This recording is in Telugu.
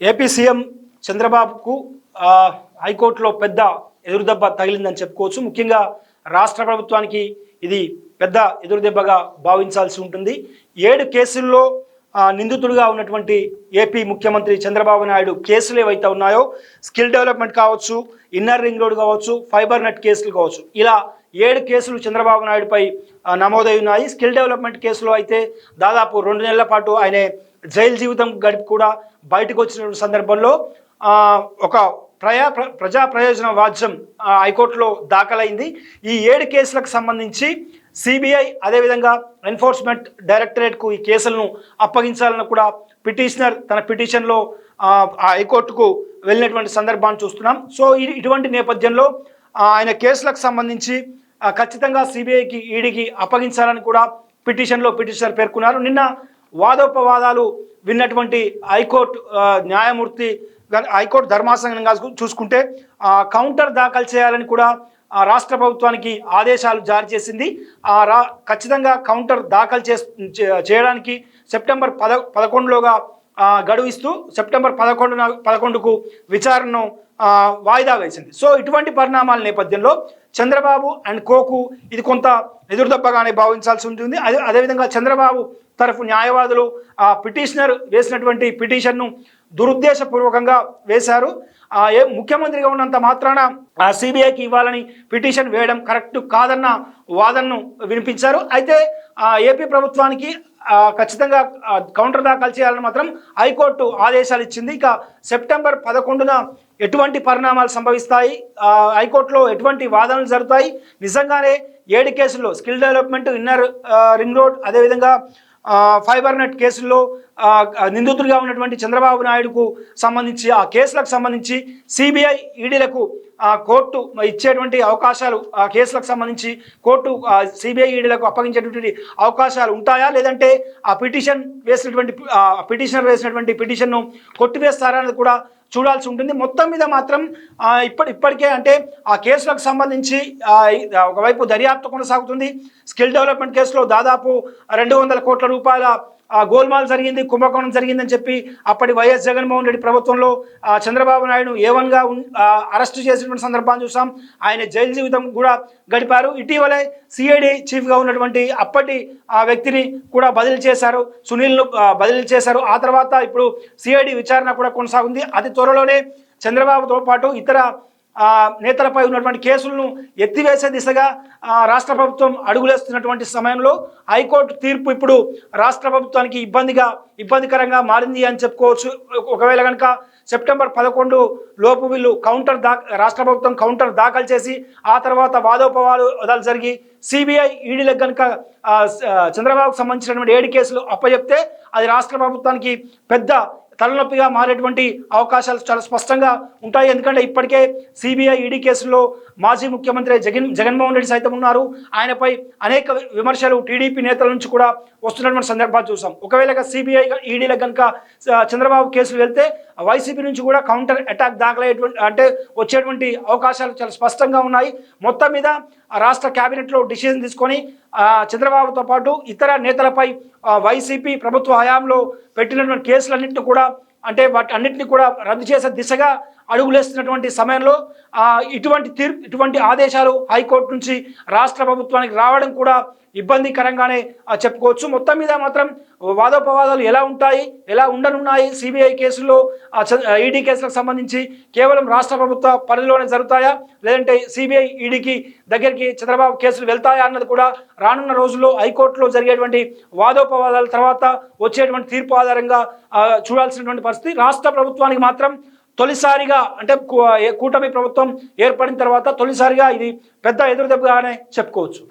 ఏపీ సీఎం చంద్రబాబుకు హైకోర్టులో పెద్ద ఎదురుదెబ్బ తగిలిందని చెప్పుకోవచ్చు. ముఖ్యంగా రాష్ట్ర ప్రభుత్వానికి ఇది పెద్ద ఎదురుదెబ్బగా భావించాల్సి ఉంటుంది. ఏడు కేసుల్లో నిందితుడుగా నిందితుడిగా ఉన్నటువంటి ఏపీ ముఖ్యమంత్రి చంద్రబాబు నాయుడు కేసులు ఏవైతే ఉన్నాయో స్కిల్ డెవలప్మెంట్ కావచ్చు ఇన్నర్ రింగ్ రోడ్ కావచ్చు ఫైబర్ నెట్ కేసులు కావచ్చు ఇలా ఏడు కేసులు చంద్రబాబు నాయుడుపై నమోదై ఉన్నాయి. స్కిల్ డెవలప్మెంట్ కేసులో అయితే దాదాపు రెండు నెలల పాటు ఆయన జైలు జీవితం గడిపి కూడా బయటకు వచ్చిన సందర్భంలో ఒక ప్రయా ప్ర- ప్రజా ప్రయోజన వాద్యం హైకోర్టులో దాఖలైంది. ఈ ఏడు కేసులకు సంబంధించి సిబిఐ అదేవిధంగా ఎన్ఫోర్స్మెంట్ డైరెక్టరేట్కు ఈ కేసులను అప్పగించాలని కూడా పిటిషనర్ తన పిటిషన్లో హైకోర్టుకు వెళ్ళినటువంటి సందర్భాన్ని చూస్తున్నాం. సో ఇటువంటి నేపథ్యంలో ఆయన కేసులకు సంబంధించి ఖచ్చితంగా సిబిఐకి ఈడీకి అప్పగించాలని కూడా పిటిషన్లో పిటిషనర్ పేర్కొన్నారు. నిన్న వాదోపవాదాలు విన్నటువంటి హైకోర్టు న్యాయమూర్తి హైకోర్టు ధర్మాసనంగా చూసుకుంటే ఆ, కౌంటర్ దాఖలు చేయాలని కూడా ఆ, రాష్ట్ర ప్రభుత్వానికి ఆదేశాలు జారీ చేసింది. ఆ రా ఖచ్చితంగా కౌంటర్ దాఖలు చే- చేయడానికి సెప్టెంబర్ పద పదకొండులోగా గడువు ఇస్తూ సెప్టెంబర్ పదకొండున పదకొండుకు విచారణను వాయిదా వేసింది. సో ఇటువంటి పరిణామాల నేపథ్యంలో చంద్రబాబు అండ్ కోకు ఇది కొంత ఎదురుదెబ్బగానే భావించాల్సి ఉంటుంది. అదే అదేవిధంగా చంద్రబాబు తరఫు న్యాయవాదులు ఆ పిటిషనర్ వేసినటువంటి పిటిషన్ను దురుద్దేశపూర్వకంగా వేశారు. ఆ, ఏ ముఖ్యమంత్రిగా ఉన్నంత మాత్రాన ఆ సిబిఐకి ఇవ్వాలని పిటిషన్ వేయడం కరెక్ట్ కాదన్న వాదనను వినిపించారు. అయితే ఆ, ఏపీ ప్రభుత్వానికి ఖచ్చితంగా కౌంటర్ దాఖలు చేయాలని మాత్రం హైకోర్టు ఆదేశాలు ఇచ్చింది ఇక సెప్టెంబర్ పదకొండున ఎటువంటి పరిణామాలు సంభవిస్తాయి? హైకోర్టులో ఎటువంటి వాదనలు జరుగుతాయి? నిజంగానే ఏడు కేసుల్లో skill development inner ring road అదేవిధంగా ఫైబర్ నెట్ కేసుల్లో నిందితుడిగా ఉన్నటువంటి చంద్రబాబు నాయుడుకు సంబంధించి ఆ కేసులకు సంబంధించి సిబిఐ ఈడీలకు ఆ కోర్టు ఇచ్చేటువంటి అవకాశాలు ఆ కేసులకు సంబంధించి కోర్టు సిబిఐ ఈడీలకు అప్పగించేటువంటి అవకాశాలు ఉంటాయా? లేదంటే ఆ పిటిషన్ వేసినటువంటి ఆ పిటిషనర్ వేసినటువంటి పిటిషన్ను కొట్టివేస్తారా అనేది కూడా చూడాల్సి ఉంటుంది. మొత్తం మీద మాత్రం ఇప్పటి ఇప్పటికే అంటే ఆ కేసులకు సంబంధించి ఒకవైపు దర్యాప్తు కొనసాగుతుంది. స్కిల్ డెవలప్మెంట్ కేసులో దాదాపు రెండు వందల కోట్ల రూపాయల గోల్మాల్ జరిగింది కుంభకోణం జరిగిందని చెప్పి అప్పటి వైఎస్ జగన్మోహన్ రెడ్డి ప్రభుత్వంలో చంద్రబాబు నాయుడు ఏవన్గా అరెస్టు చేసినటువంటి సందర్భాన్ని చూసాం. ఆయన జైలు జీవితం కూడా గడిపారు. ఇటీవలే సిఐడి చీఫ్గా ఉన్నటువంటి అప్పటి ఆ వ్యక్తిని కూడా బదిలీ చేశారు. సునీల్ను బదిలీ చేశారు. ఆ తర్వాత ఇప్పుడు సిఐడి విచారణ కూడా కొనసాగుంది. అతి త్వరలోనే చంద్రబాబుతో పాటు ఇతర నేతలపై ఉన్నటువంటి కేసులను ఎత్తివేసే దిశగా రాష్ట్ర ప్రభుత్వం అడుగులేస్తున్నటువంటి సమయంలో హైకోర్టు తీర్పు ఇప్పుడు రాష్ట్ర ప్రభుత్వానికి ఇబ్బందిగా ఇబ్బందికరంగా మారింది అని చెప్పుకోవచ్చు. ఒకవేళ కనుక సెప్టెంబర్ పదకొండు లోపు వీళ్ళు కౌంటర్ దా రాష్ట్ర ప్రభుత్వం కౌంటర్ దాఖలు చేసి ఆ తర్వాత వాదోపవాదాలు జరిగి సిబిఐ ఈడీలకు కనుక చంద్రబాబుకు సంబంధించినటువంటి ఏడు కేసులు అప్పచెప్తే అది రాష్ట్ర ప్రభుత్వానికి పెద్ద తలనొప్పిగా మారేటువంటి అవకాశాలు చాలా స్పష్టంగా ఉంటాయి. ఎందుకంటే ఇప్పటికే సిబిఐ ఈడీ కేసుల్లో మాజీ ముఖ్యమంత్రి జగన్ జగన్మోహన్ రెడ్డి సైతం ఉన్నారు. ఆయనపై అనేక విమర్శలు టీడీపీ నేతల నుంచి కూడా వస్తున్నటువంటి సందర్భాలు చూసాం. ఒకవేళ సిబిఐ ఈడీలకు కనుక చంద్రబాబు కేసులు వెళ్తే వైసీపీ నుంచి కూడా కౌంటర్ అటాక్ దాఖలయ్యేటువంటి అంటే వచ్చేటువంటి అవకాశాలు చాలా స్పష్టంగా ఉన్నాయి. మొత్తం మీద రాష్ట్ర కేబినెట్లో డిసిజన్ తీసుకొని చంద్రబాబుతో పాటు ఇతర నేతలపై వైసీపీ ప్రభుత్వ హయాంలో పెట్టినటువంటి కేసులన్నింటినీ కూడా అంటే వాటి అన్నింటినీ కూడా రద్దు చేసే దిశగా అడుగులేస్తున్నటువంటి సమయంలో ఇటువంటి తీర్పు ఇటువంటి ఆదేశాలు హైకోర్టు నుంచి రాష్ట్ర ప్రభుత్వానికి రావడం కూడా ఇబ్బందికరంగానే చెప్పుకోవచ్చు. మొత్తం మీద మాత్రం వాదోపవాదాలు ఎలా ఉంటాయి ఎలా ఉండనున్నాయి సిబిఐ కేసుల్లో ఈడీ కేసులకు సంబంధించి కేవలం రాష్ట్ర ప్రభుత్వ పరిధిలోనే జరుగుతాయా? లేదంటే సిబిఐ ఈడీకి దగ్గరికి చంద్రబాబు కేసులు వెళ్తాయా అన్నది కూడా రానున్న రోజుల్లో హైకోర్టులో జరిగేటువంటి వాదోపవాదాల తర్వాత వచ్చేటువంటి తీర్పు ఆధారంగా చూడాల్సినటువంటి పరిస్థితి. రాష్ట్ర ప్రభుత్వానికి మాత్రం తొలిసారిగా అంటే కూ- కూటమి ప్రభుత్వం ఏర్పడిన తర్వాత తొలిసారిగా ఇది పెద్ద ఎదురుదెబ్బగానే చెప్పుకోవచ్చు.